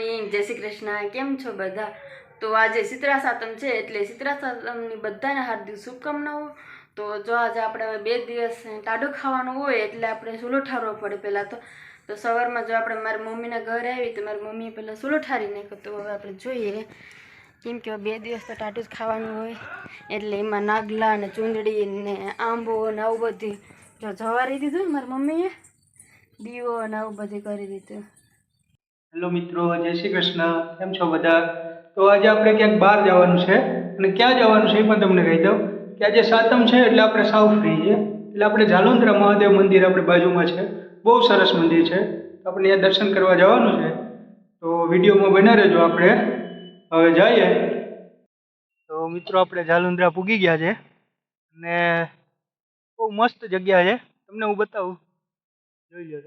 જય શ્રી કૃષ્ણ, કેમ છો બધા? તો આજે શીતળા સાતમ છે, એટલે શીતળા સાતમની બધાને હાર્દિક શુભકામનાઓ. તો જો આજે આપણે હવે બે દિવસ ટાઢું ખાવાનું હોય, એટલે આપણે સૂલો ઠારવો પડે પહેલાં તો. તો સવારમાં જો આપણે મારી મમ્મીના ઘરે આવી તો મારી મમ્મીએ પહેલાં સૂલો ઠારી નાખ્યો. તો હવે આપણે જોઈએ કેમ કે બે દિવસ તો ટાઢું જ ખાવાનું હોય. એટલે એમાં નાગલા ને ચૂંદડી ને આંબો ને આવું બધું જો જવારી દીધું મારી મમ્મીએ. દીવો ને આવું બધું કરી દીધું. હેલો મિત્રો, જય શ્રી કૃષ્ણ. કેમ છો બધા? તો આજે આપણે ક્યાંક બહાર જવાનું છે અને ક્યાં જવાનું છે એ પણ તમને કહી દઉં. કે આજે સાતમ છે એટલે આપણે સાવ ફ્રી છે એટલે આપણે જાલોંદ્રા મહાદેવ મંદિર આપણે બાજુમાં છે. બહુ સરસ મંદિર છે. આપણે ત્યાં દર્શન કરવા જવાનું છે. તો વિડીયોમાં બના રહેજો આપણે. હવે જઈએ. તો મિત્રો, આપણે જાલુંદ્રા પૂગી ગયા છે. અને બહુ મસ્ત જગ્યા છે. તમને હું બતાવું. જોઈ લો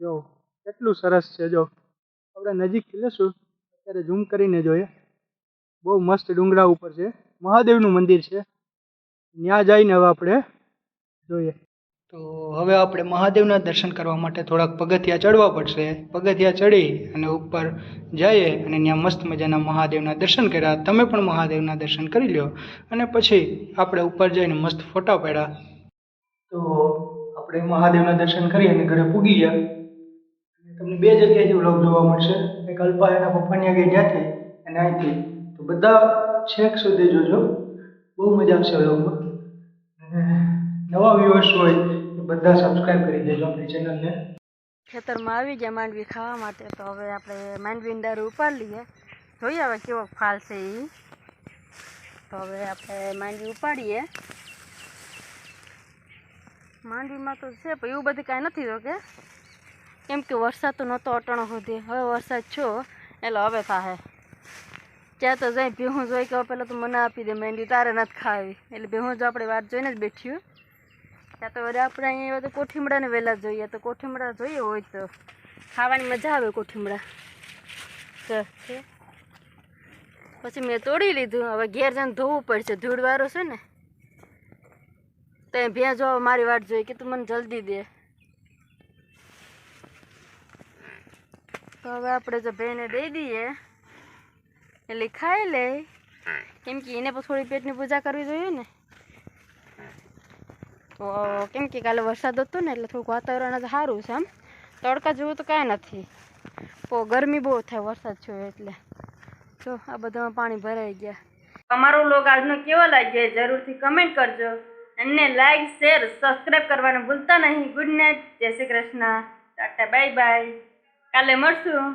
જો. કેટલું સરસ છે જો. આપણે નજીકથી લેશું અત્યારે ઝૂમ કરીને જોઈએ. બહુ મસ્ત ડુંગરા ઉપર છે. મહાદેવનું મંદિર છે. ત્યાં જઈને હવે આપણે જોઈએ. તો હવે આપણે મહાદેવના દર્શન કરવા માટે થોડાક પગથિયા ચડવા પડશે. પગથિયા ચડી અને ઉપર જઈએ અને ત્યાં મસ્ત મજાના મહાદેવના દર્શન કર્યા. તમે પણ મહાદેવના દર્શન કરી લ્યો. અને પછી આપણે ઉપર જઈને મસ્ત ફોટા પાડ્યા. તો આપણે મહાદેવના દર્શન કરી અને ઘરે પૂગી ગયા. તમને બે જગ્યાએથી વ્લોગ જોવા મળશે. એક અલ્પા એના પપ્પાની આગળ ત્યાંથી અને અહીંથી. તો બધા છેક સુધી જોજો. બહુ મજા આવશે વ્લોગમાં અને નવા વ્યુઅર્સ હોય તો બધા સબસ્ક્રાઈબ કરી દેજો આપણી ચેનલને ખેતરમાં આવી ગયા માંડવી ખાવા માટે, તો હવે આપણે માંડવીની દારૂ ઉપાડી લઈએ. જોઈએ હવે કેવો ફાલ છે એ તો હવે આપણે માંડવી ઉપાડીએ. માંડવીમાં તો છે, પણ એવું બધું કાંઈ નથી તો કે. કેમ કે વરસાદ તો નહોતો અટણો સુધી. હવે વરસાદ છો, એટલે હવે થાહે. ત્યાં તો જઈ ભેહું જોઈ કે પહેલાં તો મને આપી દે માંડવી તારે નથી ખાવી. એટલે ભેહું જો આપણે વાત જોઈને જ બેઠ્યું ત્યાં તો વળી આપણે અહીંયા તો કોઠીમડાને વહેલા જોઈએ. તો કોઠીમડા જોઈએ હોય તો. ખાવાની મજા આવે કોઠીમડા. તો પછી મેં તોડી લીધું. હવે ઘેર જઈને ધોવું પડશે. ધૂળવાળો છે ને. તો ભેં જો મારી વાટ જોઈ કે તું મને જલ્દી દે. તો હવે આપણે જો ભાઈને દઈ દઈએ. એટલે ખાઈ લે. કેમ કે એને પણ થોડી પેટની પૂજા કરવી જોઈએ ને. તો કેમ કે કાલે વરસાદ હતો ને એટલે થોડુંક વાતાવરણ જ સારું છે આમ. તડકા જેવું તો કાંઈ નથી. તો ગરમી બહુ થાય વરસાદ થયો એટલે. જો, આ બધામાં પાણી ભરાઈ ગયા. અમારો લોગ આજનો કેવો લાગ્યો જરૂરથી કમેન્ટ કરજો. અને લાઈક શેર સબસ્ક્રાઈબ કરવાનું ભૂલતા નહીં. Good night Jai Shri Krishna. Tata bye bye કાલે મળશું